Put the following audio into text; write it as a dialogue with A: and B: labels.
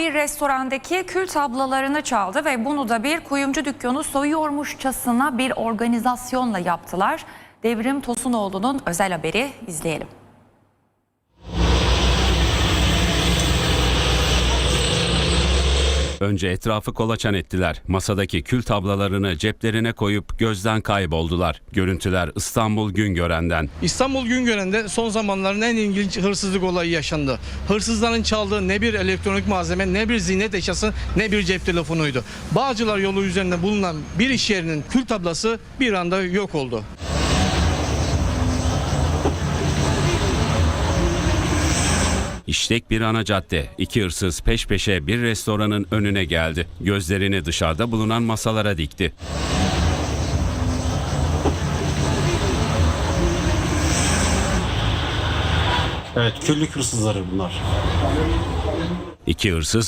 A: bir restorandaki kül tablalarını çaldı ve bunu da bir kuyumcu dükkanı soyuyormuşçasına bir organizasyonla yaptılar. Devrim Tosunoğlu'nun özel haberi izleyelim.
B: Önce etrafı kolaçan ettiler. Masadaki kül tablalarını ceplerine koyup gözden kayboldular. Görüntüler İstanbul Güngören'den.
C: İstanbul Güngören'de son zamanların en ilginç hırsızlık olayı yaşandı. Hırsızların çaldığı ne bir elektronik malzeme, ne bir ziynet eşyası, ne bir cep telefonuydu. Bağcılar yolu üzerinde bulunan bir iş yerinin kül tablası bir anda yok oldu.
B: İşlek bir ana cadde. İki hırsız peş peşe bir restoranın önüne geldi. Gözlerini dışarıda bulunan masalara dikti.
D: Evet küllük hırsızları bunlar.
B: İki hırsız